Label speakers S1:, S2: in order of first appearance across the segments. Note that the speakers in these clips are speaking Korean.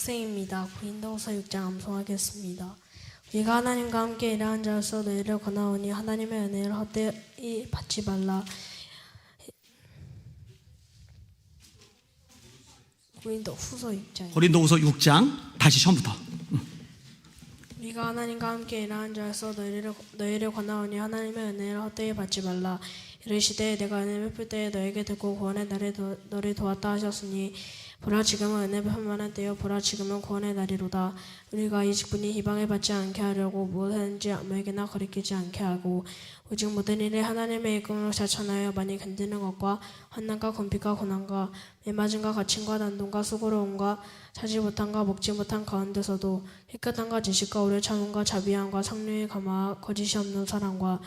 S1: 학생입니다. 고린도후서 6장 암송하겠습니다. 우리가 하나님과 함께 일하는 자로서 너희를 권하오니 하나님의 은혜를 헛되이 받지 말라. 고린도 후서 6장
S2: 고린도 후서 6장 다시 처음부터.
S1: 우리가 하나님과 함께 일하는 자로서 너희를, 너희를 권하오니 하나님의 은혜를 헛되이 받지 말라. 이르시되 내가 은혜 베풀 때에 너에게 듣고 구원의 날에 도, 너를 도왔다 하셨으니 보라 지금은 은혜 베풀만한 때요 보라 지금은 구원의 날이로다. 우리가 이 직분이 희방을 받지 않게 하려고 무엇하든지 아무에게나 거리끼지 않게 하고 오직 모든 일에 하나님의 이끌음으로 자천하여 많이 견디는 것과 환난과 궁핍과 고난과 매맞음과 갇힘과 난동과 수고로움과 자지 못함과 먹지 못한 가운데서도 깨끗함과 지식과 오래 참음과 자비함과 성령의 감화 거짓이 없는 사랑과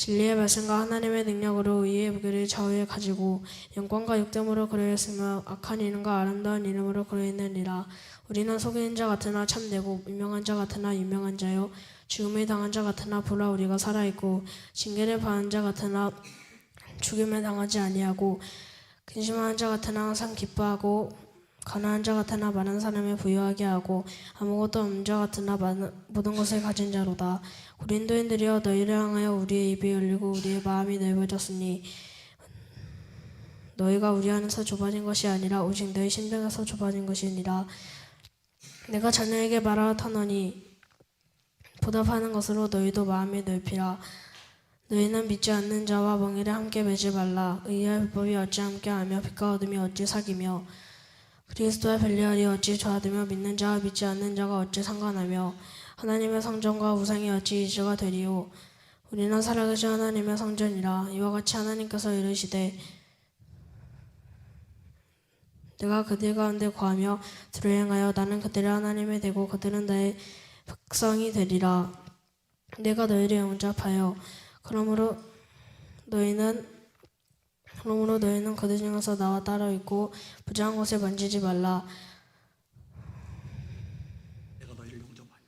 S1: 진리의 말씀과 하나님의 능력으로 의의 무게를 좌우에 가지고 영광과 육됨으로 그러했으며 악한 이름과 아름다운 이름으로 그러했느니라. 우리는 속이는 자 같으나 참되고 유명한 자 같으나 유명한 자요. 죽음을 당한 자 같으나 보라 우리가 살아 있고 징계를 받은 자 같으나 죽임을 당하지 아니하고 근심하는 자 같으나 항상 기뻐하고 가난한 자 같으나 많은 사람을 부유하게 하고 아무것도 없는 자 같으나 많은, 모든 것을 가진 자로다. 고린도인들이여 너희를 향하여 우리의 입이 열리고 우리의 마음이 넓어졌으니 너희가 우리 안에서 좁아진 것이 아니라 오직 너희 심령에서 좁아진 것이니라. 내가 자녀에게 말하노니 보답하는 것으로 너희도 마음이 넓히라. 너희는 믿지 않는 자와 멍에를 함께 매지 말라. 의의 불법이 어찌 함께하며 빛과 어둠이 어찌 사귀며 그리스도와 벨리알이 어찌 좌되며 믿는 자와 믿지 않는 자가 어찌 상관하며 하나님의 성전과 우상이 어찌 이주가 되리요. 우리는 살아계신 하나님의 성전이라 이와 같이 하나님께서 이르시되 내가 그들 가운데 거하며 들을 행하여 나는 그들의 하나님이 되고 그들은 나의 백성이 되리라. 내가 너희를 영접하여 그러므로 너희는 그러므로 너희는 그들 중에서 나와 따로 있고 부정한 것을 만지지 말라.
S2: 내가 너희를 용접하여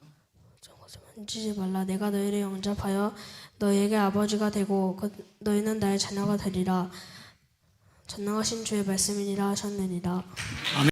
S1: 부정한 것을 만지지 말라. 내가 너희를 영접하여 너희에게 아버지가 되고 그, 너희는 나의 자녀가 되리라. 전능하신 주의 말씀이니라 하셨느니라.